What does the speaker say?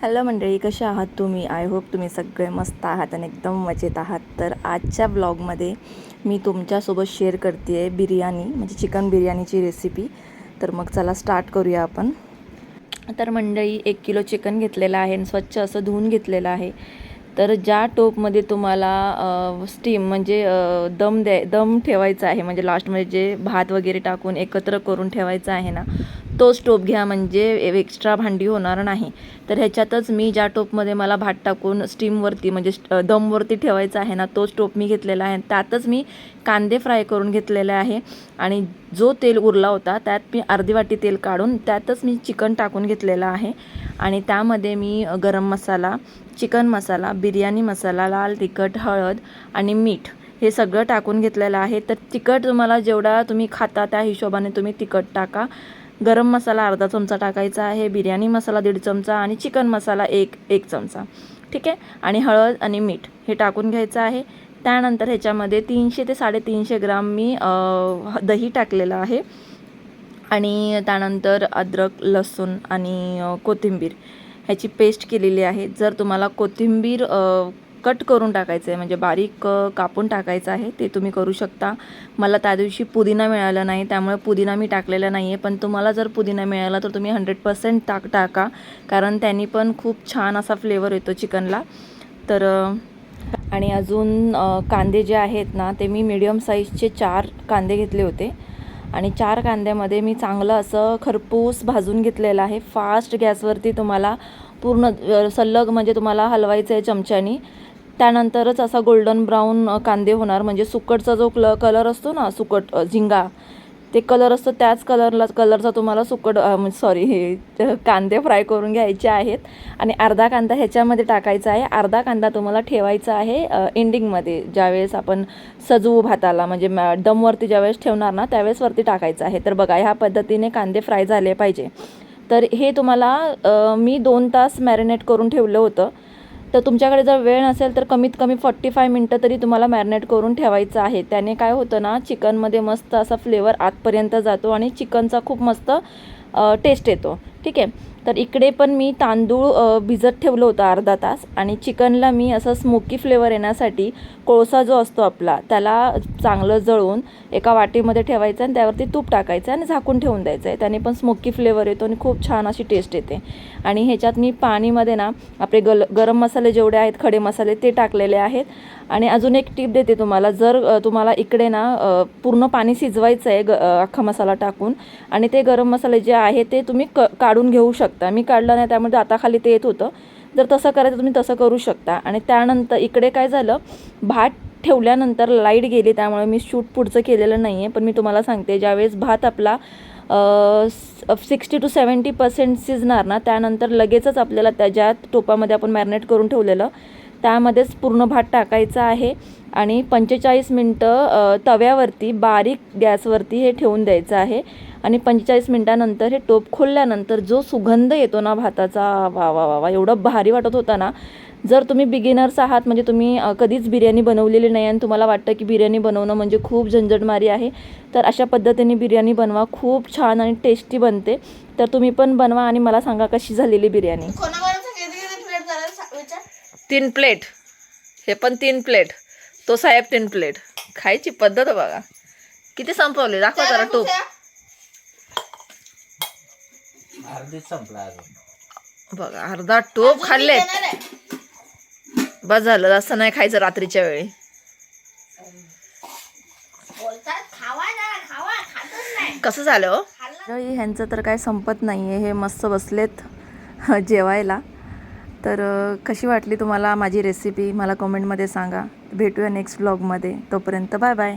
Hello मंडळी कसे आहात तुम्ही? आय होप तुम्ही सगळे मस्त आहात आणि एकदम मजेत आहात. तर आजच्या ब्लॉगमध्ये मी तुमच्यासोबत शेअर करते आहे बिर्याणी म्हणजे चिकन बिर्याणीची रेसिपी तर मग चला स्टार्ट करूया आपण. तर मंडळी एक किलो चिकन घेतलेलं आहे आणि स्वच्छ असं धुवून घेतलेलं आहे. तर ज्या टोपमध्ये तुम्हाला स्टीम म्हणजे दम द्याय दम ठेवायचा आहे म्हणजे लास्टमध्ये जे भात वगैरे टाकून एकत्र करून ठेवायचं आहे ना तोच टोप घ्या म्हणजे एक्स्ट्रा भांडी होणार नाही. तर ह्याच्यातच मी ज्या टोपमध्ये मला भात टाकून स्टीमवरती म्हणजे दमवरती ठेवायचा आहे ना तोच टोप मी घेतलेला आहे. त्यातच मी कांदे फ्राय करून घेतलेले आहे आणि जो तेल उरला होता त्यात मी अर्धी वाटी तेल काढून त्यातच मी चिकन टाकून घेतलेलं आहे. आणि त्यामध्ये मी गरम मसाला चिकन मसाला बिर्याणी मसाला लाल तिखट हळद आणि मीठ हे सगळं टाकून घेतलेलं आहे. तर तिखट तुम्हाला जेवढा तुम्ही खाता त्या हिशोबाने तुम्ही तिखट टाका. गरम मसाला अर्धा चमचा टाकायचा आहे बिर्याणी मसाला दीड चमचा आणि चिकन मसाला एक एक चमचा. ठीक आहे? आणि हळद आणि मीठ हे टाकून घ्यायचं आहे. त्यानंतर ह्याच्यामध्ये तीनशे ते साडेतीनशे ग्राम मी दही टाकलेलं आहे. आणि त्यानंतर अद्रक लसूण आणि कोथिंबीर. ह्याची पेस्ट केलेली आहे. जर तुम्हाला कोथिंबीर कट करून टाकायचं आहे म्हणजे बारीक कापून टाकायचं आहे ते तुम्ही करू शकता. मला त्या दिवशी पुदिना मिळाला नाही त्यामुळे पुदिना मी टाकलेला नाही आहे पण तुम्हाला जर पुदिना मिळाला तर तुम्ही हंड्रेड पर्सेंट टाक टाका. कारण त्यांनी पण खूप छान असा फ्लेवर येतो चिकनला. तर आणि अजून कांदे जे आहेत ना ते मी मीडियम साईजचे चार कांदे घेतले होते. आणि चार कांद्यामध्ये मी चांगलं असं खरपूस भाजून घेतलेलं आहे. फास्ट गॅसवरती तुम्हाला पूर्ण सलग सल्लग म्हणजे तुम्हाला हलवायचं आहे चमच्यानी. त्यानंतरच असा गोल्डन ब्राऊन कांदे होणार. म्हणजे सुकटचा जो क्ल कलर असतो ना सुकट झिंगा ते कलर असतो त्याच कलरला कलरचा तुम्हाला सुकट सॉरी म्हणजे हे कांदे फ्राय करून घ्यायचे आहेत. आणि अर्धा कांदा ह्याच्यामध्ये टाकायचा आहे. अर्धा कांदा तुम्हाला ठेवायचा आहे एंडिंगमध्ये ज्यावेळेस आपण सजवू भाताला म्हणजे मॅ- दमवरती ज्यावेळेस ठेवणार ना त्यावेळेस वरती टाकायचं आहे. तर बघा ह्या पद्धतीने कांदे फ्राय झाले पाहिजे. तर हे तुम्हाला मी दोन तास मॅरिनेट करून ठेवलं होतं. तर तुमच्याकडे जर वेळ नसेल तर कमीत कमी फॉर्टी फाय मिनटं तरी तुम्हाला मॅरिनेट करून ठेवायचं आहे. त्याने काय होतं ना चिकनमध्ये मस्त असा फ्लेवर आतपर्यंत जातो आणि चिकनचा खूप मस्त टेस्ट येतो. ठीक आहे. तर इकडे पण मी तांदूळ भिजत ठेवलं होतं अर्धा तास आणि चिकनला मी असं स्मोकी फ्लेवर येण्यासाठी कोळसा जो असतो आपला त्याला चांगलं जळून एका वाटीमध्ये ठेवायचं आणि त्यावरती तूप टाकायचं आणि झाकून ठेवून द्यायचं. आहे त्याने पण स्मोकी फ्लेवर येतो आणि खूप छान अशी टेस्ट येते. आणि ह्याच्यात मी पाणीमध्ये ना आपले गल गरम मसाले जेवढे आहेत खडे मसाले ते टाकलेले आहेत. आणि अजून एक टीप देते तुम्हाला. जर तुम्हाला इकडे ना पूर्ण पाणी शिजवायचं आहे ग अख्खा मसाला टाकून आणि ते गरम मसाले जे आहे ते तुम्ही क काढून घेऊ शकता. मी काढलं नाही त्यामध्ये आता खाली ते येत होतं. जर तसं करायचं तुम्ही तसं करू शकता. आणि त्यानंतर इकडे काय झालं भात ठेवल्यानंतर लाइट गेली त्यामुळे मी शूट पुढचं केलेलं नाही आहे पण मी तुम्हाला सांगते ज्यावेळेस भात आपला सिक्स्टी टू सेवन्टी पर्सेंट शिजणार ना त्यानंतर लगेचच आपल्याला त्याच्या टोपामध्ये आपण मॅरिनेट करून ठेवलेलं त्यामध्येच पूर्ण भात टाकायचा आहे आणि पंचेचाळीस मिनटं तव्यावरती बारीक गॅसवरती हे ठेवून द्यायचं आहे. आणि पंचेचाळीस मिनटानंतर हे टोप खोलल्यानंतर जो सुगंध येतो ना भाताचा वा वा वा वा एवढं भारी वाटत होता ना. जर तुम्ही बिगिनर्स आहात म्हणजे तुम्ही कधीच बिर्याणी बनवलेली नाही आणि तुम्हाला वाटतं की बिर्याणी बनवणं म्हणजे खूप झंझटमारी आहे तर अशा पद्धतीने बिर्याणी बनवा. खूप छान आणि टेस्टी बनते. तर तुम्ही पण बनवा आणि मला सांगा कशी झालेली बिर्याणी. तीन प्लेट. हे पण तीन प्लेट. तो साहेब तीन प्लेट. खायची पद्धत बघा. किती संपवले? दाखवा जरा टोप. बघा अर्धा टोप खाल्ले. बस झालं असं नाही खायचं रात्रीच्या वेळी. बोलतात खावा जरा खावा खातच नाही. कसं झालं हो? ह्यांचं तर काय संपत नाही आहे हे मस्त बसलेत जेवायला. तर कशी वाटली तुम्हाला माझी रेसिपी मला कमेंटमध्ये सांगा. भेटूया नेक्स्ट ब्लॉगमध्ये तोपर्यंत बाय बाय